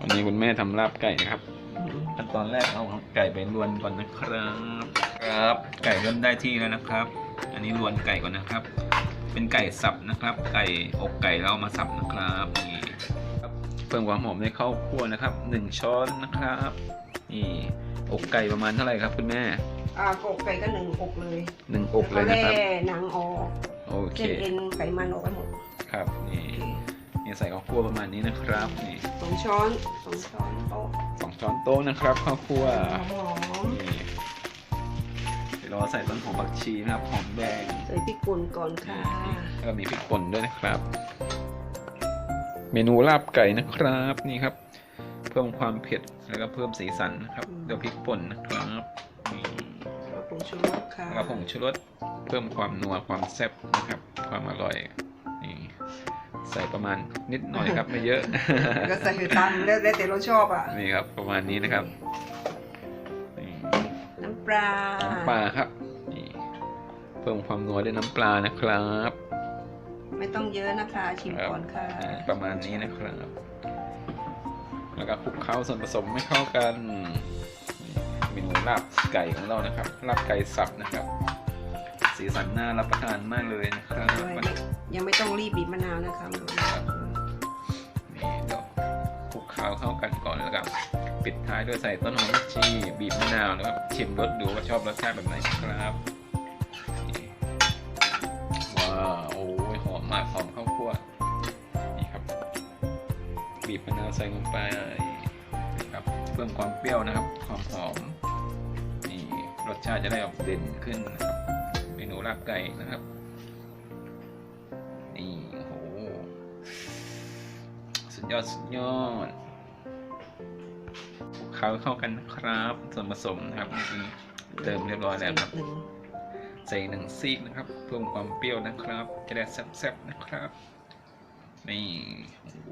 วันนี้คุณแม่ทำลาบไก่นะครับขั้นตอนแรกเอาไก่ไปลวนก่อนนะครับ ครับ ไก่เริ่มได้ที่แล้วนะครับ อันนี้ลวนไก่ก่อนนะครับ เป็นไก่สับนะครับ ไก่อกไก่เราเอามาสับนะครับนี่ครับเพิ่มความหอมในข้าวคั่วนะครับหนึ่งช้อนนะครับนี่อกไก่ประมาณเท่าไหร่ครับคุณแม่อ่ากอกไก่ก็หนึ่งอกเลยหนึ่งอกเลยนะครับแล่หนังออกโอเคเส้นเอ็นไขมันออกไปหมดครับนี่ นี่ใส่ข้าวคั่วประมาณนี้นะครับนี่สองช้อนสองช้อนโต๊ะสองช้อนโต๊ะนะครับข้าวคั่วหอมนี่เดี๋ยวเราใส่ต้นหอมผักชีนะครับหอมแดงใส่พริกป่นก่อนค่ะแล้วก็มีพริกป่นด้วยนะครับ เมนูลาบไก่นะครับนี่ครับ เพิ่มความเผ็ดแล้วก็เพิ่มสีสันนะครับเดี๋ยวพริกป่นนะครับนี่แล้วผงชูรสค่ะแล้วก็ผงชูรสเพิ่มความนัวความแซ่บนะครับ ความอร่อยนี่ ใส่ประมาณนิดหน่อยครับไม่เยอะแล้วก็ใส่ตามแล้วแล้วแต่เราชอบอะนี่ครับประมาณนี้นะครับนี่น้ำปลาน้ำปลาครับนี่เพิ่มความนัวด้วยน้ำปลานะครับ ไม่ต้องเยอะนะคะชิมก่อนค่ะอ่าประมาณนี้นะครับ แล้วก็คลุกเคล้าส่วนผสมไม่เข้ากันนี่เมนูลาบไก่ของเรานะครับลาบไก่สับนะครับ สีสันน่ารับประทานมากเลยนะครับไม่ยังไม่ต้องรีบบีบมะนาวนะคะมันนี่เดี๋ยวคลุกเคล้าเข้ากันก่อนแล้วก็ปิดท้ายด้วยใส่ต้นหอมผักชีบีบมะนาวแล้วก็ชิมรสดูว่าชอบรสชาติแบบไหนครับนี่ว้าวโอ้ยหอมมากหอมข้าวคั่วนี่ครับ บีบมะนาวใส่ลงไปนี่ครับเพิ่มความเปรี้ยวนะครับความหอมนี่รสชาติจะได้ออกเด่นขึ้นนะครับเมนู ลาบไก่นะครับ นี่โอ้โห สุดยอดสุดยอดเคล้าเข้ากันนะครับส่วนผสมนะครับเมื่อกี้เติมเรียบร้อยแล้วครับ ใส่หนึ่งซีกนะครับ เพิ่มความเปรี้ยวนะครับ จะได้แซ่บๆนะครับ นี่โอ้โห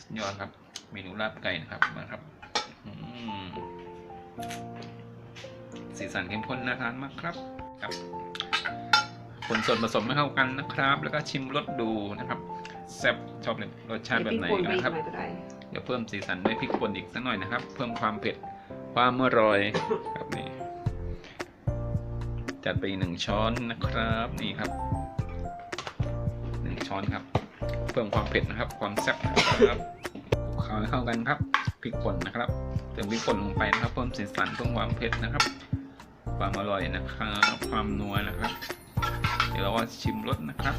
สุดยอดครับเมนูลาบไก่นะครับมาครับสีสันเข้มข้นน่าทานมากครับ ครับคนส่วนผสมให้เข้ากันนะครับ แล้วก็ชิมรสดูนะครับแซ่บชอบเลยรสชาติแบบไหนใส่พริกป่นไปอีกนะครับหน่อยก็ได้เดี๋ยวเพิ่มสีสันด้วยพริกป่นอีกสักหน่อยนะครับ เพิ่มความเผ็ดความอร่อยครับนี่จัดไปอีกหนึ่งช้อนนะครับนี่ครับหนึ่งช้อนครับ เพิ่มความเผ็ดนะครับ ความแซ่บนะครับคลุกเคล้าให้เข้ากันครับพริกป่นนะครับเติมพริกป่นลงไปนะครับ เพิ่มสีสันเพิ่มความเผ็ดนะครับ ความอร่อยนะครับ ความนัวนะครับ เดี๋ยวเราก็ชิมรสนะครับ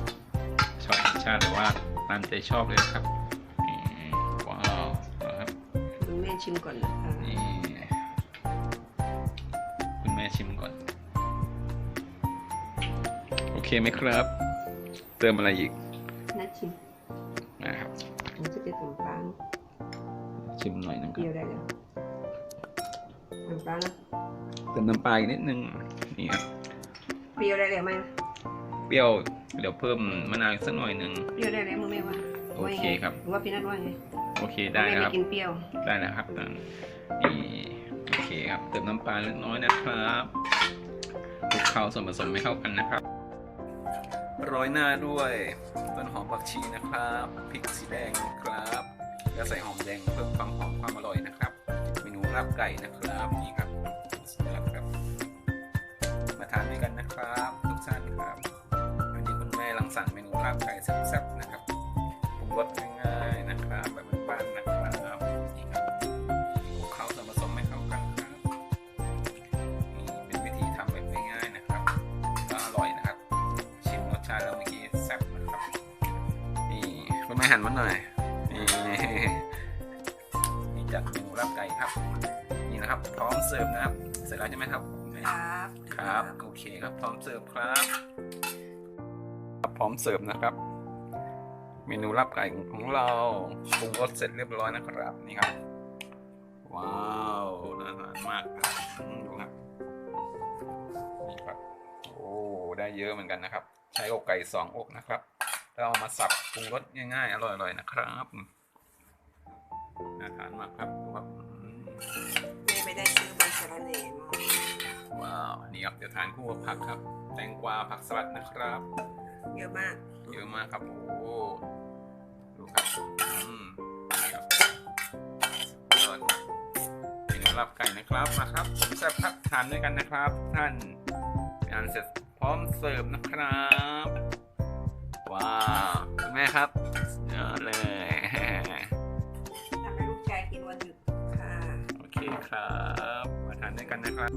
ชอบรสชาติหรือว่าตามใจชอบเลยนะครับนี่ว้าวนะครับคุณแม่ชิมก่อนนะคะนี่คุณแม่ชิมก่อน โอเคไหมครับ เติมอะไรอีกน่าชิมนะครับผมจะเป็นน้ำปลาชิมหน่อยหนึงเปครัรี้ยบวได้เลยน้ำปลานะ เติมน้ำปลาอีกนิดนึงนี่ครับเปรี้ยวได้เลยไหมเปรี้ยวเดี๋ยวเพิ่มมะนาวอีกสักหน่อยหนึ่งเปรี้ยวได้เลยมึงแม่ว่าโอเคครับหรือว่าพี่นัทว่าไงโอเคได้แม่นะคไม่รับกินเปรี้ยวได้นะครับอ่านี่โอเคครับเติมน้ำปลาเล็กน้อยนะครับคลุกเคล้าส่วนผสมให้เข้ากันนะครับโรยหน้าด้วยต้นหอมผักชีนะครับพริกสีแดงนะครับแล้วใส่หอมแดงเพิ่มความหอมความอร่อยนะครับ เมนูลาบไก่นะครับนี่ครับ คุณแม่รังสรรค์เมนูลาบไก่แซ่บๆนะครับปรุงรสง่ายๆนะครับแบบบ้านๆนะครับนี่ครับคลุกเคล้าส่วนผสมให้เข้ากันครับนี่เป็นวิธีทำแบบง่ายๆนะครับก็อร่อยนะครับ ชิมรสชาติแล้วเมื่อกี้แซ่บนะครับนี่คุณแม่หันมาหน่อยนี่นี่จัดเมนูลาบไก่ครับนี่นะครับ พร้อมเสิร์ฟนะครับ เสร็จแล้วใช่ไหมครับแม่ครับ ครับ โอเคครับ พร้อมเสิร์ฟครับค รับพร้อมเสิร์ฟนะครับ เมนูลาบไก่ของเราปรุงรสเสร็จเรียบร้อยนะครับนี่ครับ ว้าวน่าทานมากครับอืมดูครับนี่ครับโอ้ได้เยอะเหมือนกันนะครับ ใช้อกไก่สองอกนะครับแล้วเอามาสับปรุงรสง่ายๆอร่อยๆนะครับน่าทานมากครับดูครับอืมแม่ไม่ได้ซื้อใบสะระแหน่มาว้าวนี่ครับเดี๋ยวทานคู่กับผักครับ แตงกวาผักสลัดนะครับ เยอะมาก เยอะมากครับโอ้โหดูครับอืมครับยอดเป็นลาบไก่นะครับมาครับผมจะพักทานด้วยกันนะครับ ท่านงานเสร็จพร้อมเสิร์ฟนะครับว้าวแม่ครับเยอะเลยทำให้ลูกชายกินวันหยุดค่ะโอเคครับมาทานด้วยกันนะครับ